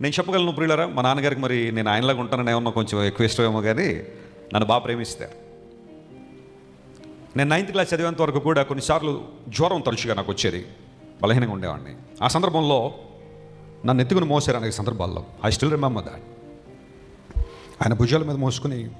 నేను చెప్పగలను ప్రియులరా మా నాన్నగారికి మరి నేను ఆయనలాగా ఉంటానని ఏమన్నా కొంచెం ఎక్కువ ఇష్టమేమో కానీ నన్ను బాగా ప్రేమిస్తారు. నేను నైన్త్ క్లాస్ చదివేంత వరకు కూడా కొన్నిసార్లు జ్వరం తరచుగా నాకు వచ్చేది. బలహీనంగా ఉండేవాడిని. ఆ సందర్భంలో నన్ను ఎత్తుకుని మోసారు అనే సందర్భాల్లో. ఐ స్టిల్ రిమెంబర్ దాట్ ఆయన భుజాల మీద మోసుకుని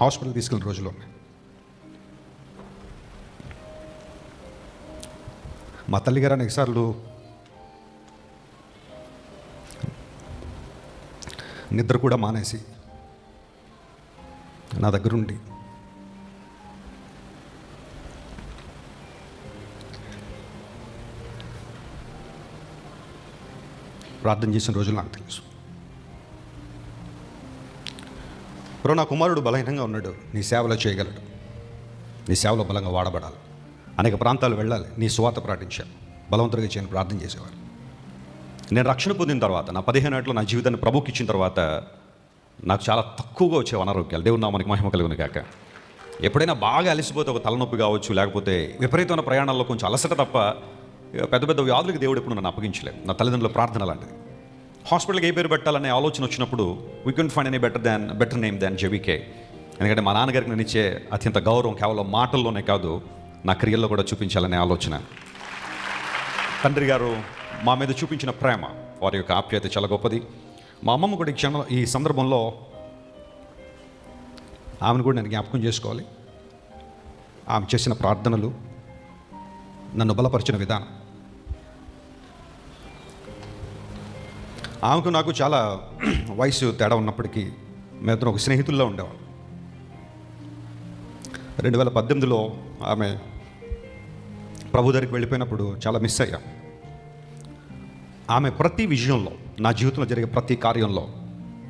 హాస్పిటల్ తీసుకెళ్ళిన రోజులు ఉన్నాయి మా తల్లిగారు అనేకసార్లు నిద్ర కూడా మానేసి నా దగ్గరుండి. ప్రార్థన చేసిన రోజులు నాకు తెలుసు. బ్రో నా కుమారుడు బలహీనంగా ఉన్నాడు. నీ సేవలో చేయగలడు. నీ సేవలో బలంగా వాడబడాలి. అనేక ప్రాంతాలు వెళ్ళాలి. నీ స్వాత ప్రకటించాలి. బలవంతుడిగా చేయని ప్రార్థన చేసేవారు. నేను రక్షణ పొందిన తర్వాత నా పదిహేను ఏళ్ళలో నా జీవితాన్ని ప్రభుకి ఇచ్చిన తర్వాత నాకు చాలా తక్కువగా వచ్చే అనారోగ్యాలు. దేవుడు నా మనకి మహిమ కలుగును కాక ఎప్పుడైనా బాగా అలసిపోతే ఒక తలనొప్పి కావచ్చు లేకపోతే విపరీతమైన ప్రయాణాల్లో కొంచెం అలసట తప్ప పెద్ద పెద్ద వ్యాధులకు దేవుడు ఎప్పుడు నన్ను అప్పగించలేదు. నా తల్లిదండ్రుల ప్రార్థన లాంటిది హాస్పిటల్కి ఏ పేరు పెట్టాలనే ఆలోచన వచ్చినప్పుడు we can find any better than better name than JVK ఎందుకంటే మా నాన్నగారికి నేను ఇచ్చే అత్యంత గౌరవం కేవలం మాటల్లోనే కాదు నా క్రియల్లో కూడా చూపించాలనే ఆలోచన. తండ్రి గారు మా మీద చూపించిన ప్రేమ వారి యొక్క ఆప్యాయత చాలా గొప్పది. మా అమ్మమ్మ కూడా ఈ క్షణం ఈ సందర్భంలో ఆమెను కూడా నేను జ్ఞాపకం చేసుకోవాలి. ఆమె చేసిన ప్రార్థనలు నన్ను బలపరిచిన విధానం. ఆమెకు నాకు చాలా వయసు తేడా ఉన్నప్పటికీ మేమిద్దరం ఒక స్నేహితుల్లో ఉండేవాళ్ళం. రెండు వేల పద్దెనిమిదిలో ఆమె ప్రభు దగ్గరికి వెళ్ళిపోయినప్పుడు చాలా మిస్ అయ్యాం. ఆమె ప్రతి విజయంలో నా జీవితంలో జరిగే ప్రతి కార్యంలో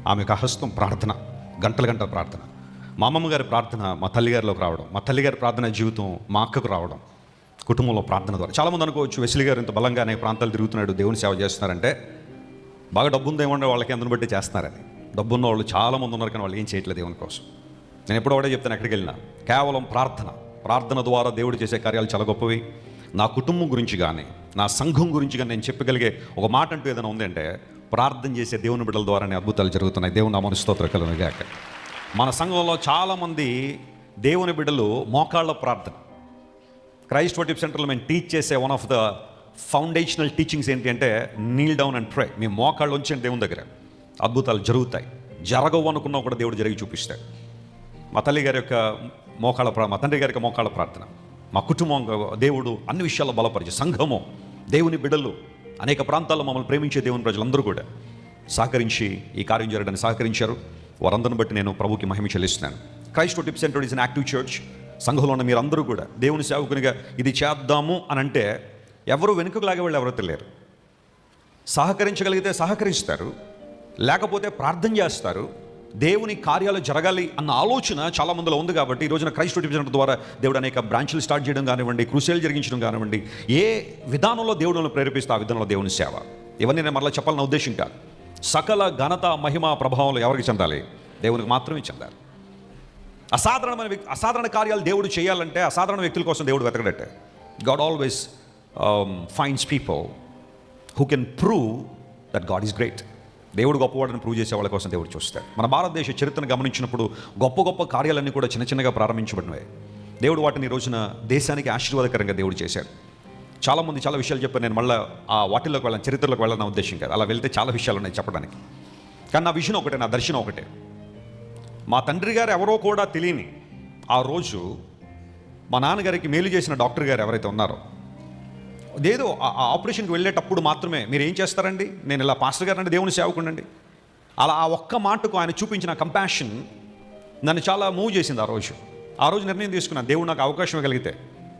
ఆమె యొక్క హస్తం ప్రార్థన గంటల గంటల ప్రార్థన. మా అమ్మమ్మ గారి ప్రార్థన మా తల్లిగారిలోకి రావడం మా తల్లిగారి ప్రార్థన జీవితం మా అక్కకు రావడం కుటుంబంలో ప్రార్థన ద్వారా. చాలామంది అనుకోవచ్చు వెసిలి గారు ఇంత బలంగా అనేక ప్రాంతాలు తిరుగుతున్నాడు దేవుని సేవ చేస్తున్నారంటే బాగా డబ్బు ఉందేమంటే వాళ్ళకి అందును బట్టి చేస్తున్నారని. డబ్బు ఉన్న వాళ్ళు చాలామంది ఉన్నారు కానీ వాళ్ళు ఏం చేయట్లేదు దేవుని కోసం. నేను ఎప్పుడో కూడా చెప్తాను ఎక్కడికి వెళ్ళినా. కేవలం ప్రార్థన ప్రార్థన ద్వారా దేవుడు చేసే కార్యాలు చాలా గొప్పవి. నా కుటుంబం గురించి కానీ నా సంఘం గురించి కానీ నేను చెప్పగలిగే ఒక మాట అంటూ ఏదైనా ఉందంటే ప్రార్థన చేసే దేవుని బిడ్డల ద్వారానే అద్భుతాలు జరుగుతున్నాయి. దేవుని నామని స్తోత్ర కలుగుగాక మన సంఘంలో చాలామంది దేవుని బిడ్డలు మోకాళ్ళ ప్రార్థన. క్రైస్ట్ వర్టిప్ సెంటర్లో మేము టీచ్ చేసే one of the foundational teachings ఏంటి అంటే నీల్ డౌన్ అండ్ ప్రే మీ మోకాళ్ళు ఉంచండి దేవుని దగ్గర. అద్భుతాలు జరుగుతాయి. జరగవు అనుకున్నా కూడా దేవుడు జరిగి చూపిస్తాడు. మా తల్లి గారి యొక్క మోకాళ్ళ ప్రా మా తండ్రి గారి యొక్క మోకాళ్ళ ప్రార్థన. మా కుటుంబం దేవుడు అన్ని విషయాల్లో బలపరిచి సంఘము దేవుని బిడలు అనేక ప్రాంతాల్లో మమ్మల్ని ప్రేమించే దేవుని ప్రజలందరూ కూడా సహకరించి ఈ కార్యం జరగడానికి సహకరించారు. వారందరిని బట్టి నేను ప్రభుకి మహిమ చెల్లిస్తున్నాను. Christ tip centre is an active church. సంఘంలో ఉన్న మీరందరూ కూడా దేవుని సేవకునిగా ఇది చేద్దాము అని అంటే ఎవరు వెనుకకు లాగే వాళ్ళు ఎవరో తెలియరు. సహకరించగలిగితే సహకరిస్తారు లేకపోతే ప్రార్థన చేస్తారు దేవుని కార్యాలు జరగాలి అన్న ఆలోచన చాలా మందిలో ఉంది కాబట్టి ఈ రోజున క్రైస్ట్ డివిజన్ ద్వారా దేవుడు అనేక బ్రాంచ్లు స్టార్ట్ చేయడం కానివ్వండి క్రూసేలు జరిగించడం కానివ్వండి ఏ విధానంలో దేవుడు ప్రేరేపిస్తే ఆ విధానంలో దేవుని సేవ. ఇవన్నీ నేను మరలా చెప్పాలన్న ఉద్దేశం కాదు. సకల ఘనత మహిమ ప్రభావంలో ఎవరికి చెందాలి? దేవునికి మాత్రమే చెందాలి. అసాధారణమైన వ్యక్తి అసాధారణ కార్యాలు దేవుడు చేయాలంటే అసాధారణ వ్యక్తుల కోసం దేవుడు వెతకడట్టే. God always finds people who can prove that God is great దేవుడు గొప్పవాడని ప్రూవ్ చేసే వాళ్ళ కోసం దేవుడు చూస్తాడు. మన భారతదేశ చరిత్రను గమనించినప్పుడు గొప్ప గొప్ప కార్యాలన్నీ కూడా చిన్న చిన్నగా ప్రారంభించబడినవి. దేవుడు వాటిని రోజున దేశానికి ఆశీర్వాదకరంగా దేవుడు చేశాడు. చాలామంది చాలా విషయాలు చెప్పాను నేను మళ్ళీ ఆ వాటిల్లోకి వెళ్ళాను చరిత్రలోకి వెళ్ళాలన్న ఉద్దేశం కాదు. అలా వెళ్తే చాలా విషయాలు ఉన్నాయి చెప్పడానికి. కానీ నా విషయం ఒకటే నా దర్శనం ఒకటే. మా తండ్రి గారు ఎవరో కూడా తెలియని ఆ రోజు మా నాన్నగారికి మేలు చేసిన డాక్టర్ గారు ఎవరైతే ఉన్నారో అదేదో ఆ ఆపరేషన్కి వెళ్ళేటప్పుడు మాత్రమే మీరు ఏం చేస్తారండి? నేను ఇలా పాస్టర్ గారు అంటే దేవుని సేవకుండండి అలా ఆ ఒక్క మాటకు ఆయన చూపించిన కంపాషన్ నన్ను చాలా మూవ్ చేసింది ఆ రోజు. ఆ రోజు నిర్ణయం తీసుకున్నాను దేవుడు నాకు అవకాశం కలిగితే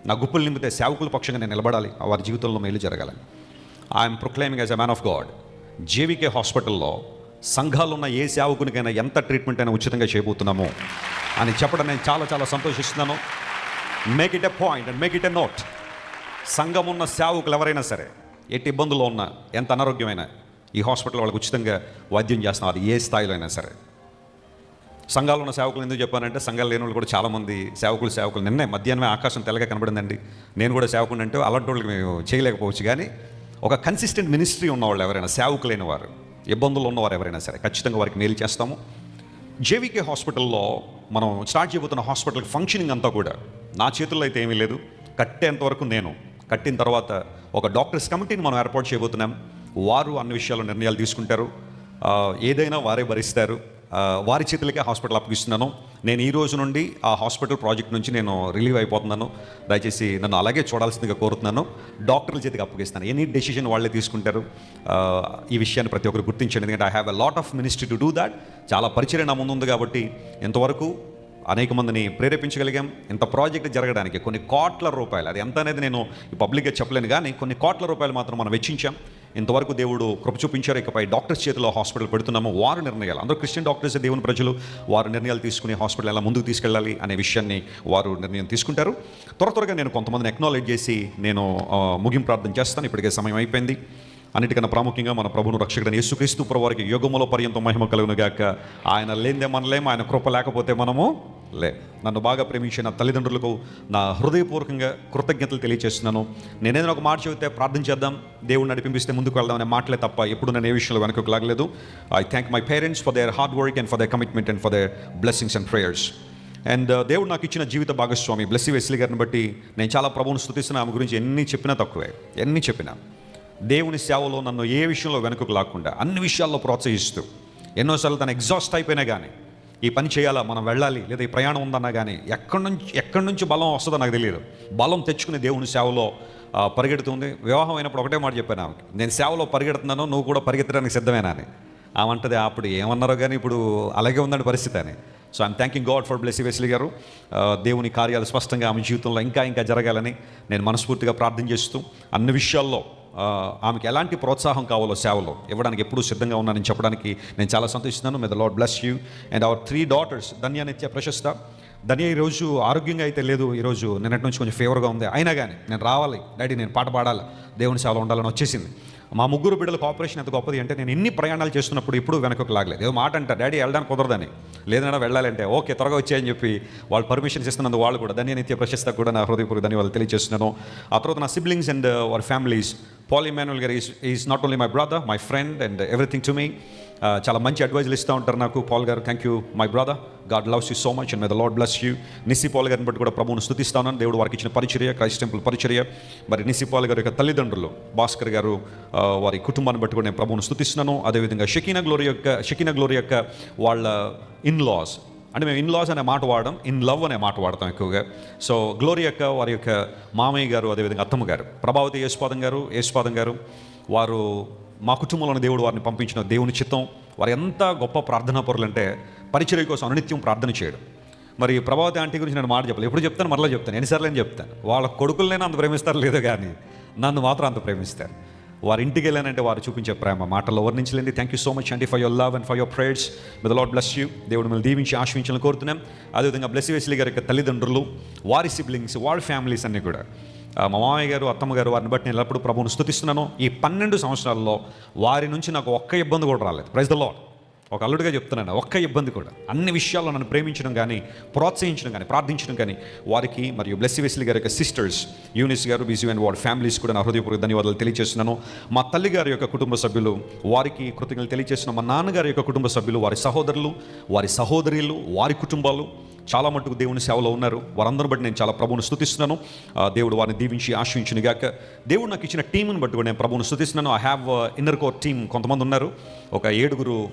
నా గుప్పులు నింపితే సేవకుల పక్షంగా నేను నిలబడాలి వారి జీవితంలో మేలు జరగాలని. I'm proclaiming as a man of God JVK హాస్పిటల్లో సంఘాలు ఉన్న ఏ సేవకునికైనా ఎంత ట్రీట్మెంట్ అయినా ఉచితంగా చేయబోతున్నాము అని చెప్పడం నేను చాలా చాలా సంతోషిస్తున్నాను. Make it a point and make it a note సంఘం ఉన్న సేవకులు ఎవరైనా సరే ఎట్టి ఇబ్బందుల్లో ఉన్నా ఎంత అనారోగ్యమైనా ఈ హాస్పిటల్ వాళ్ళకి ఉచితంగా వైద్యం చేస్తున్నాం అది ఏ స్థాయిలో అయినా సరే. సంఘాలు ఉన్న సేవకులు ఎందుకు చెప్పానంటే సంఘాలు లేని వాళ్ళు కూడా చాలామంది సేవకులు సేవకులు. నిన్నే మధ్యాహ్నమే ఆకాశం తెల్లగా కనబడిందండి. నేను కూడా సేవకుని అంటే అలాంటి వాళ్ళకి మేము చేయలేకపోవచ్చు. కానీ ఒక కన్సిస్టెంట్ మినిస్ట్రీ ఉన్నవాళ్ళు ఎవరైనా సేవకులైన వారు ఇబ్బందులు ఉన్నవారు ఎవరైనా సరే ఖచ్చితంగా వారికి మేలు చేస్తాము. జేవికే హాస్పిటల్లో మనం స్టార్ట్ చేయబోతున్న హాస్పిటల్ ఫంక్షనింగ్ అంతా కూడా నా చేతుల్లో అయితే ఏమీ లేదు. కట్టేంత వరకు నేను కట్టిన తర్వాత ఒక డాక్టర్స్ కమిటీని మనం ఏర్పాటు చేయబోతున్నాం. వారు అన్ని విషయాలు నిర్ణయాలు తీసుకుంటారు. ఏదైనా వారే భరిస్తారు. వారి చేతులకే హాస్పిటల్ అప్పగిస్తున్నాను. నేను ఈ రోజు నుండి ఆ హాస్పిటల్ ప్రాజెక్ట్ నుంచి నేను రిలీవ్ అయిపోతున్నాను. దయచేసి నన్ను అలాగే చూడాల్సిందిగా కోరుతున్నాను. డాక్టర్ల చేతికి అప్పగిస్తాను. ఎనీ డెసిషన్ వాళ్ళే తీసుకుంటారు. ఈ విషయాన్ని ప్రతి ఒక్కరు గుర్తించండి. ఎందుకంటే I have a lot of ministry to do that చాలా పరిచయం నా ముందు ఉంది కాబట్టి ఎంతవరకు అనేక మందిని ప్రేరేపించగలిగాం. ఇంత ప్రాజెక్ట్ జరగడానికి కొన్ని కోట్ల రూపాయలు అది ఎంత అనేది నేను ఈ పబ్లిక్గా చెప్పలేను కానీ కొన్ని కోట్ల రూపాయలు మాత్రం మనం వెచ్చించాం. ఇంతవరకు దేవుడు కృప చూపించారు ఇకపై డాక్టర్స్ చేతిలో హాస్పిటల్ పెడుతున్నాము. వారు నిర్ణయాలు అందరూ క్రిస్టియన్ డాక్టర్స్ దేవుని ప్రజలు. వారు నిర్ణయాలు తీసుకుని హాస్పిటల్ ఎలా ముందుకు తీసుకెళ్ళాలి అనే విషయాన్ని వారు నిర్ణయం తీసుకుంటారు. త్వర త్వరగా నేను కొంతమందిని ఎక్నాలెడ్జ్ చేసి నేను ముగింపు ప్రార్థన చేస్తాను. ఇప్పటికే సమయం అయిపోయింది. అన్నిటికన్నా ప్రాముఖ్యంగా మన ప్రభును రక్షకుడని యేసుక్రీస్తు ప్రభువారికి యోగములో పర్యంతం మహిమ కలుగును గాక. ఆయన లేనిదే మనలేము ఆయన కృప లేకపోతే మనము లే. నన్ను బాగా ప్రేమించే నా తల్లిదండ్రులకు నా హృదయపూర్వకంగా కృతజ్ఞతలు తెలియజేస్తున్నాను నేనేదైనా ఒక మాట చెబితే ప్రార్థన చేద్దాం దేవుడు నడిపిస్తే ముందుకు వెళ్దాం అనే మాటలే తప్ప ఎప్పుడు నేను ఏ విషయంలో వెనకకు లాగలేదు. I thank my parents for their hard work and for their commitment and for their blessings and prayers and దేవుడు నాకు ఇచ్చిన జీవిత భాగస్వామి బ్లెస్సి వెస్లీ గారిని బట్టి నేను చాలా ప్రభువును స్థుతిస్తున్నా ఆమె గురించి ఎన్ని చెప్పినా తక్కువే. ఎన్ని చెప్పినా. దేవుని సేవలో నన్ను ఏ విషయంలో వెనుకకు లాక్కుండా అన్ని విషయాల్లో ప్రోత్సహిస్తూ ఎన్నోసార్లు తను ఎగ్జాస్ట్ అయిపోయినా కానీ ఈ పని చేయాలా? మనం వెళ్ళాలి. లేదా ఈ ప్రయాణం ఉందన్నా కానీ ఎక్కడి నుంచి ఎక్కడి నుంచి బలం వస్తుందో నాకు తెలియదు. బలం తెచ్చుకుని దేవుని సేవలో పరిగెడుతుంది. వివాహం అయినప్పుడు ఒకటే మాట చెప్పాను ఆమెకి. నేను సేవలో పరిగెడుతున్నాను నువ్వు కూడా పరిగెత్తడానికి సిద్ధమేనా అని. ఆమంటది అప్పుడు ఏమన్నారో కానీ ఇప్పుడు అలాగే ఉందని పరిస్థితి అని. So I'm thanking God for Blessy Wesley garu. దేవుని కార్యాలు స్పష్టంగా ఆమె జీవితంలో ఇంకా ఇంకా జరగాలని నేను మనస్ఫూర్తిగా ప్రార్థన చేస్తూ అన్ని విషయాల్లో ఆమెకి ఎలాంటి ప్రోత్సాహం కావాలో సేవలో ఇవ్వడానికి ఎప్పుడూ సిద్ధంగా ఉన్నానని చెప్పడానికి నేను చాలా సంతోషిస్తున్నాను. మీద Lord bless you and our three daughters Dhanya Nitya Prashasta. Dhanya ఈరోజు ఆరోగ్యంగా అయితే లేదు ఈరోజు నిన్నటి నుంచి కొంచెం ఫేవర్గా ఉంది. అయినా కానీ నేను రావాలి. డాడీ నేను పాట పాడాలి. దేవుని సేవలో ఉండాలని వచ్చేసింది. మా ముగ్గురు బిడ్డల ఆపరేషన్ ఎంత గొప్పది అంటే నేను ఎన్ని ప్రయాణాలు చేస్తున్నప్పుడు ఇప్పుడు వెనకకు లాగలేదు. ఏదో మాట అంట డాడీ వెళ్ళడానికి కుదరదని. లేదన్నా వెళ్ళాలంటే ఓకే త్వరగా వచ్చాయని చెప్పి వాళ్ళు పర్మిషన్స్ ఇస్తున్నందుకు వాళ్ళు కూడా ధన్య నిత్య ప్రశస్త కూడా నా హృదయపూర్వక ధన్యవాదాలు తెలియజేస్తున్నాను. ఆ తర్వాత నా siblings and their families Paul Emmanuel garu is is not only my brother my friend and everything to me Uh, చాలా మంచి అడ్వైజులు ఇస్తూ ఉంటారు నాకు Paul garu. Thank you my brother God loves you so much and may the Lord bless you Nissi Paul గారిని బట్టి కూడా ప్రభువును స్థుతిస్తానని దేవుడు వారికి ఇచ్చిన పరిచర్య క్రైస్ట్ టెంపుల్ పరిచర్య. మరి నిస్సి పాల్ గారి యొక్క తల్లిదండ్రులు భాస్కర్ గారు వారి కుటుంబాన్ని బట్టి కూడా నేను ప్రభువును స్థుతిస్తున్నాను. అదేవిధంగా షకీనా గ్లోరీ యొక్క షకీనా గ్లోరీ యొక్క వాళ్ళ ఇన్ లాస్ అంటే మేము ఇన్ లాస్ అనే మాట వాడడం ఇన్ లవ్ అనే మాట వాడతాం ఎక్కువగా. సో గ్లోరీ యొక్క వారి యొక్క మామయ్య గారు అదేవిధంగా అత్తమ్మ గారు ప్రభావతి యేసుపాదం గారు యేసుపాదం గారు వారు మా కుటుంబంలోని దేవుడు వారిని పంపించిన దేవుని చిత్తం వారు ఎంత గొప్ప ప్రార్థనా పరులు అంటే పరిచర్య కోసం అనునిత్యం ప్రార్థన చేయడం. మరి ప్రభావతి ఆంటీ గురించి నేను మాట చెప్పలేదు ఎప్పుడు చెప్తాను? మరలా చెప్తాను. ఎన్నిసార్లు నేను చెప్తాను. వాళ్ళ కొడుకులనైనా అంత ప్రేమిస్తారు లేదో కానీ నన్ను మాత్రం అంత ప్రేమిస్తారు. వారి ఇంటికి వెళ్ళానంటే వారు చూపించే ప్రేమ. మాటల్లో వర్ణించలేండి థ్యాంక్ యూ సో మచ్ అండి for your love and for your prayers with Lord bless you దేవుడు మిమ్మల్ని దీవించి ఆశ్రయించాలని కోరుతున్నాం. అదేవిధంగా బ్లెస్ వెస్లీ గారి యొక్క తల్లిదండ్రులు వారి సిబ్లింగ్స్ వాళ్ళ ఫ్యామిలీస్ అన్నీ కూడా. మా మామయ్య గారు అత్తమ్మ గారు వారిని బట్టి నేను ఎల్లప్పుడూ ప్రభువును స్థుతిస్తున్నాను ఈ పన్నెండు సంవత్సరాల్లో వారి నుంచి నాకు ఒక్క ఇబ్బంది కూడా రాలేదు. ప్రైజ్ ద లాడ్ ఒక అల్లుడిగా చెప్తున్నాను ఒక్క ఇబ్బంది కూడా. అన్ని విషయాల్లో నన్ను ప్రేమించడం కానీ ప్రోత్సహించడం కానీ ప్రార్థించడం కానీ వారికి మరియు బ్లెస్సి వెస్లి గారి యొక్క sisters Eunice garu Biji and ward families కూడా నా హృదయపూర్వక ధన్యవాదాలు తెలియజేస్తున్నాను. మా తల్లి గారి యొక్క కుటుంబ సభ్యులు వారికి కృతజ్ఞతలు తెలియజేస్తున్నాను. మా నాన్నగారి యొక్క కుటుంబ సభ్యులు వారి సహోదరులు వారి సహోదరులు వారి కుటుంబాలు చాలా మటుకు దేవుని సేవలో ఉన్నారు. వారందరూ బట్టి నేను చాలా ప్రభువును స్థుతిస్తున్నాను దేవుడు వారిని దీవించి ఆశ్రయించిన గాక. దేవుడు నాకు ఇచ్చిన టీంని బట్టి కూడా నేను ప్రభువును స్థుతిస్తున్నాను I have inner uh, core team కొంతమంది ఉన్నారు. ఒక ఏడుగురు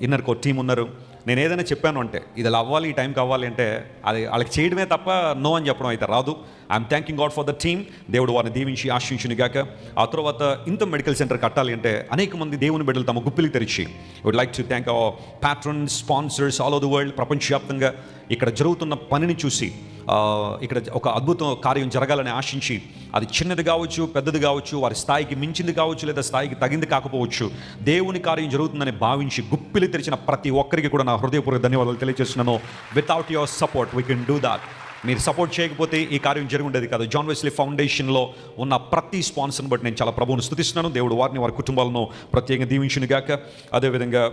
ఇన్నర్ కోర్ టీం ఉన్నారు. నేను ఏదైనా చెప్పాను అంటే ఇది అలా అవ్వాలి ఈ టైంకి అవ్వాలి అంటే అది వాళ్ళకి చేయడమే తప్ప నో అని చెప్పడం అయితే రాదు. I'm thanking God for the team దేవుడు వారిని దీవించి ఆశించుని గాక. ఆ తర్వాత ఇంత మెడికల్ సెంటర్ కట్టాలి అంటే అనేక మంది దేవుని బిడ్డలు తమ గుప్పిలు తెరిచి would like to thank our patron sponsors all over the world ప్రపంచవ్యాప్తంగా ఇక్కడ జరుగుతున్న పనిని చూసి ఇక్కడ ఒక అద్భుతం కార్యం జరగాలని ఆశించి అది చిన్నది కావచ్చు పెద్దది కావచ్చు వారి స్థాయికి మించింది కావచ్చు లేదా స్థాయికి తగింది కాకపోవచ్చు దేవుని కార్యం జరుగుతుందని భావించి గుప్పిలి తెరిచిన ప్రతి ఒక్కరికి కూడా నా హృదయపూర్వక ధన్యవాదాలు తెలియజేస్తున్నాను. Without your support we can do that మీరు సపోర్ట్ చేయకపోతే ఈ కార్యం జరిగి ఉండేది కాదు. జాన్ వెస్లీ ఫౌండేషన్లో ఉన్న ప్రతి స్పాన్సర్ని బట్టి నేను చాలా ప్రభువును స్థుతిస్తున్నాను. దేవుడు వారిని వారి కుటుంబాలను ప్రత్యేకంగా దీవించును గాక అదేవిధంగా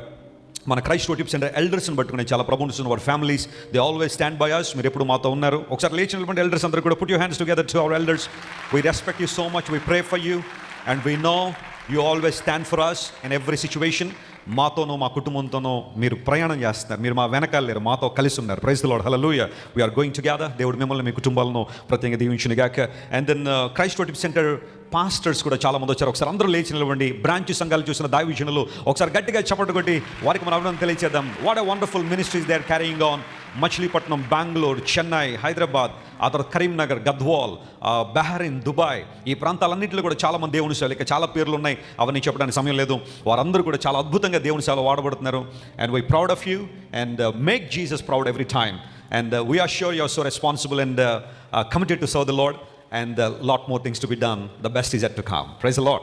మన క్రైస్ట్ వర్షిప్ సెంటర్ ఎల్డర్స్ని పట్టుకునే చాలా ప్రభుత్వం వారి families they always stand by us మీరు ఎప్పుడు మాతో ఉన్నారు? ఒకసారి లేచినటువంటి ఎల్డర్స్ అందరూ కూడా. Put you hands together to our elders we respect you so much we pray for you and we know you always stand for us in every situation మాతోనో మా కుటుంబంతోనో మీరు ప్రయాణం చేస్తున్నారు. మీరు మా వెనకాల లేరు. మాతో కలిసి ఉన్నారు. Praise Lord hallelujah we are going together దేవుడు మిమ్మల్ని మీ కుటుంబాలను ప్రత్యేకంగా దీవించిన గాక. And then Christ worship centre pastors కూడా చాలా మంది వచ్చారు. ఒకసారి అందరూ లేచి నిలవండి. బ్రాంచ్ సంఘాలు చూసిన దావి విషయంలో ఒకసారి గట్టిగా చప్పట్లు కొట్టి వారికి మనం అభినందన తెలియచేద్దాం. What a wonderful ministries they are carrying on Machilipatnam Bengaluru Chennai Hyderabad ఆ తర్వాత కరీంనగర్ గద్వాల్ ఆ, దుబాయ్ ఈ ప్రాంతాలన్నింటిలో కూడా చాలా మంది దేవుని సేవలు. ఇక చాలా పేర్లు ఉన్నాయి అవన్నీ చెప్పడానికి సమయం లేదు. వారందరూ కూడా చాలా అద్భుతంగా దేవుని సేవలు వాడబడుతున్నారు. And we proud of you and make Jesus proud every time and we are sure you are so responsible and committed to serve the Lord and a lot more things to be done. The best is yet to come. Praise the Lord.